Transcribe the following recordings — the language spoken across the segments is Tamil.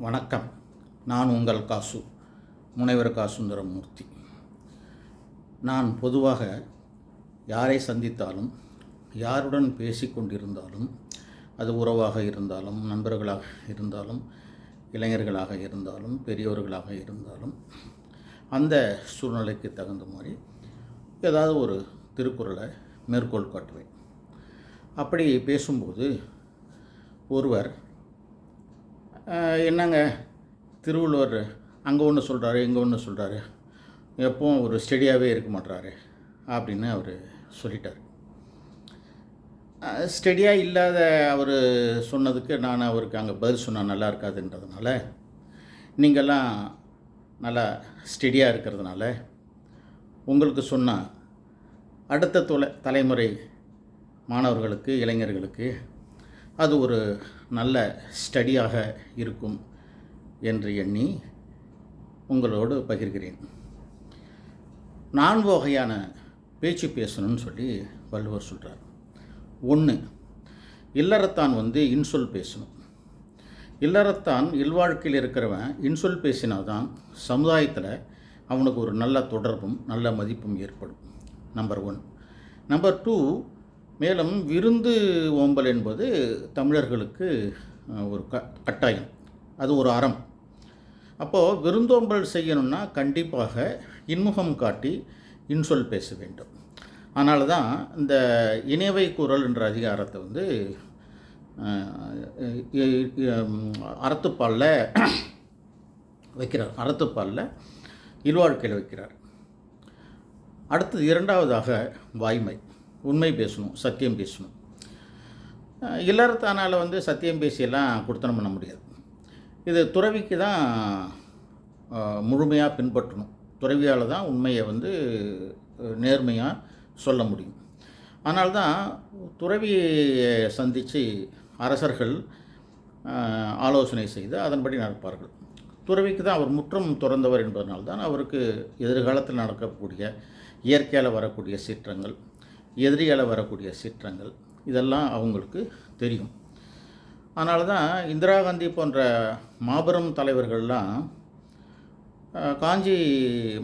வணக்கம். நான் உங்கள் காசு முனைவர் காசுந்தரமூர்த்தி. நான் பொதுவாக யாரை சந்தித்தாலும் யாருடன் பேசிக்கொண்டிருந்தாலும் அது உறவாக இருந்தாலும் நண்பர்களாக இருந்தாலும் இளைஞர்களாக இருந்தாலும் பெரியவர்களாக இருந்தாலும் அந்த சூழ்நிலைக்கு தகுந்த மாதிரி ஏதாவது ஒரு திருக்குறளை மேற்கோள் காட்டுவேன். அப்படி பேசும்போது ஒருவர் என்னங்க? திருவள்ளுவர் அங்கே ஒன்று சொல்கிறாரு இங்கே ஒன்று சொல்கிறாரு எப்பவும் ஒரு ஸ்டெடியாகவே இருக்க மாட்றாரு அப்படின்னு அவர் சொல்லிட்டார். ஸ்டெடியாக இல்லாத அவர் சொன்னதுக்கு நான் அவருக்கு அங்கே பதில் சொன்னால் நல்லா இருக்காதுன்றதுனால நீங்கள்லாம் நல்லா ஸ்டெடியாக இருக்கிறதுனால உங்களுக்கு சொன்னால் அடுத்த தொலை தலைமுறை மாணவர்களுக்கு இளைஞர்களுக்கு அது ஒரு நல்ல ஸ்டடியாக இருக்கும் என்று எண்ணி உங்களோடு பகிர்கிறேன். நான்கு வகையான பேச்சு பேசணும்னு சொல்லி வள்ளுவர் சொல்கிறார் ஒன்று இல்லறத்தான் வந்து இன்சொல் பேசணும். இல்லறத்தான் இல்வாழ்க்கையில் இருக்கிறவன் இன்சொல் பேசினாதான் சமுதாயத்தில் அவனுக்கு ஒரு நல்ல தொடர்பும் நல்ல மதிப்பும் ஏற்படும். Number one. நம்பர் டூ மேலும் விருந்து ஓம்பல் என்பது தமிழர்களுக்கு ஒரு க கட்டாயம். அது ஒரு அறம். அப்போது விருந்தோம்பல் செய்யணும்னா கண்டிப்பாக இன்முகம் காட்டி இன்சொல் பேச வேண்டும். அதனால தான் இந்த இணைவை குரல் என்ற அதிகாரத்தை வந்து அறத்துப்பாலில் வைக்கிறார். அறத்துப்பாலில் இல்வாழ்க்கையில் வைக்கிறார். அடுத்தது இரண்டாவதாக வாய்மை. உண்மை பேசணும் சத்தியம் பேசணும். இல்லறத்தானால் வந்து சத்தியம் பேசியெல்லாம் கொடுத்தனம் பண்ண முடியாது. இது துறவிக்கு தான் முழுமையாக பின்பற்றணும். துறவியால் தான் உண்மையை வந்து நேர்மையாக சொல்ல முடியும். அதனால தான் துறவியை சந்தித்து அரசர்கள் ஆலோசனை செய்து அதன்படி நடப்பார்கள். துறவிக்கு தான் அவர் முற்றம் துறந்தவர் என்பதனால் தான் அவருக்கு எதிர்காலத்தில் நடக்கக்கூடிய இயற்கையால் வரக்கூடிய சீற்றங்கள் எதிரியால் வரக்கூடிய சீற்றங்கள் இதெல்லாம் அவங்களுக்கு தெரியும். அதனால தான் இந்திரா காந்தி போன்ற மாபெரும் தலைவர்கள்லாம் காஞ்சி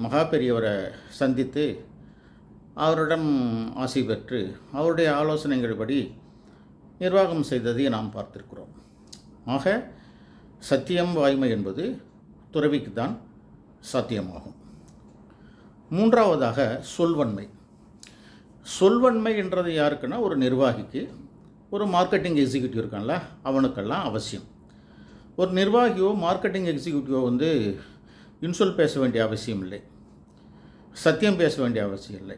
மகா பெரியவரை சந்தித்து அவரிடம் ஆசி பெற்று அவருடைய ஆலோசனைகள்படி நிர்வாகம் செய்ததை நாம் பார்த்திருக்கிறோம். ஆக சத்தியம் வாய்மை என்பது துறவிக்கு தான் சாத்தியமாகும். மூன்றாவதாக சொல்வன்மை. சொல்வன்மை என்றது யாருக்குன்னா ஒரு நிர்வாகிக்கு ஒரு மார்க்கெட்டிங் எக்ஸிக்யூட்டிவ் இருக்கான்ல அவனுக்கெல்லாம் அவசியம். ஒரு நிர்வாகியோ மார்க்கெட்டிங் எக்ஸிக்யூட்டிவோ வந்து இன்சொல் பேச வேண்டிய அவசியம் இல்லை. சத்தியம் பேச வேண்டிய அவசியம் இல்லை.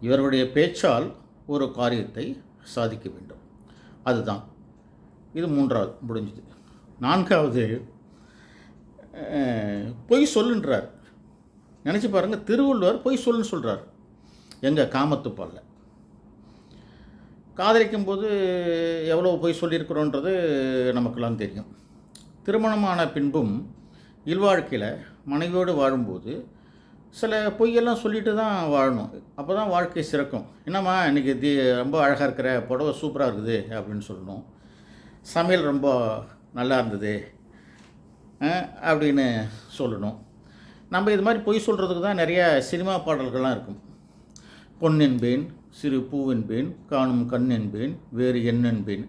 இவருடைய பேச்சால் ஒரு காரியத்தை சாதிக்க வேண்டும். அதுதான். இது மூன்றாவது முடிஞ்சுது. நான்காவது பொய் சொல்லுன்றார். நினச்சி பாருங்கள் திருவள்ளுவர் பொய் சொல்லுன்னு சொல்கிறார் எங்கள் காமத்துப்பாலில் காதலிக்கும் போது எவ்வளோ பொய் சொல்லியிருக்கிறோன்றது நமக்கெல்லாம் தெரியும். திருமணமான பின்பும் இல்வாழ்க்கையில் மனைவியோடு வாழும்போது சில பொய்யெல்லாம் சொல்லிட்டு தான் வாழணும். அப்போ தான் வாழ்க்கை சிறக்கும். என்னம்மா இன்றைக்கி தி ரொம்ப அழகாக இருக்கிற புடவை சூப்பராக இருக்குது அப்படின்னு சொல்லணும். சமையல் ரொம்ப நல்லா இருந்தது அப்படின்னு சொல்லணும். நம்ம இது மாதிரி பொய் சொல்கிறதுக்கு தான் நிறைய சினிமா பாடல்கள்லாம் இருக்கும். பொன்னென்பேன் சிறு பூவென்பேன் காணும் கண்ணென்பேன் வேறு என்னென்பேன்.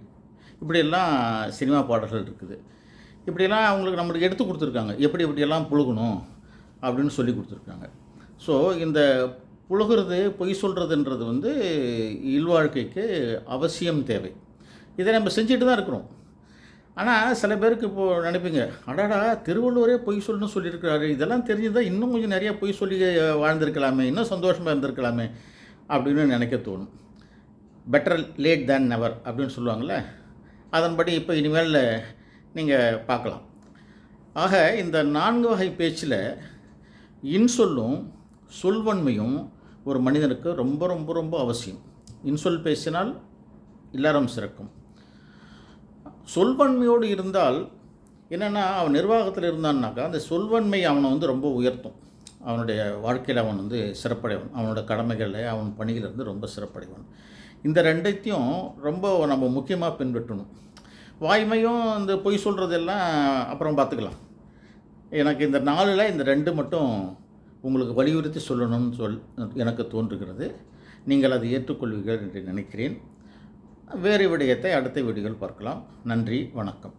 இப்படியெல்லாம் சினிமா பாடல்கள் இருக்குது. இப்படியெல்லாம் அவங்களுக்கு நம்மளுக்கு எடுத்து கொடுத்துருக்காங்க. எப்படி எப்படியெல்லாம் புழுகணும் அப்படின்னு சொல்லி கொடுத்துருக்காங்க. ஸோ இந்த புழுகிறது பொய் சொல்கிறதுன்றது வந்து இல்வாழ்க்கைக்கு அவசியம் தேவை. இதை நம்ம செஞ்சுட்டு தான் இருக்கிறோம். ஆனால் சில பேருக்கு இப்போது நினைப்பீங்க அடாடா திருவள்ளுவரே பொய் சொல்லணும்னு சொல்லியிருக்கிறாரு. இதெல்லாம் தெரிஞ்சுதான் இன்னும் கொஞ்சம் நிறையா பொய் சொல்லி வாழ்ந்திருக்கலாமே இன்னும் சந்தோஷமாக இருந்திருக்கலாமே. அப்படின்னு நினைக்க தோணும். பெட்டர் லேட் தேன் நெவர் அப்படின்னு சொல்லுவாங்கள்ல அதன்படி இப்போ இனிமேல் நீங்கள் பார்க்கலாம். ஆக இந்த நான்கு வகை பேச்சில் இன்சொல்லும் சொல்வன்மையும் ஒரு மனிதனுக்கு ரொம்ப ரொம்ப ரொம்ப அவசியம். இன்சொல் பேசினால் எல்லாரும் சிறக்கும். சொல்வன்மையோடு இருந்தால் என்னென்னா அவன் நிர்வாகத்தில் இருந்தான்னாக்கா அந்த சொல்வன்மை அவனை வந்து ரொம்ப உயர்த்தும். அவனுடைய வாழ்க்கையில் அவன் வந்து சிறப்படைவன். அவனோட கடமைகளில் அவன் பணியிலிருந்து ரொம்ப சிறப்படைவான். இந்த ரெண்டைத்தையும் ரொம்ப நம்ம முக்கியமாக பின்பற்றணும். வாய்மையும் இந்த பொய் சொல்கிறதெல்லாம் அப்புறம் பார்த்துக்கலாம். எனக்கு இந்த நாளில் இந்த ரெண்டு மட்டும் உங்களுக்கு வலியுறுத்தி சொல்லணும்னு சொல் எனக்கு தோன்றுகிறது. நீங்கள் அதை ஏற்றுக்கொள்வீர்கள் என்று நினைக்கிறேன். வேறு விடயத்தை அடுத்த வீடியோவில் பார்க்கலாம். நன்றி வணக்கம்.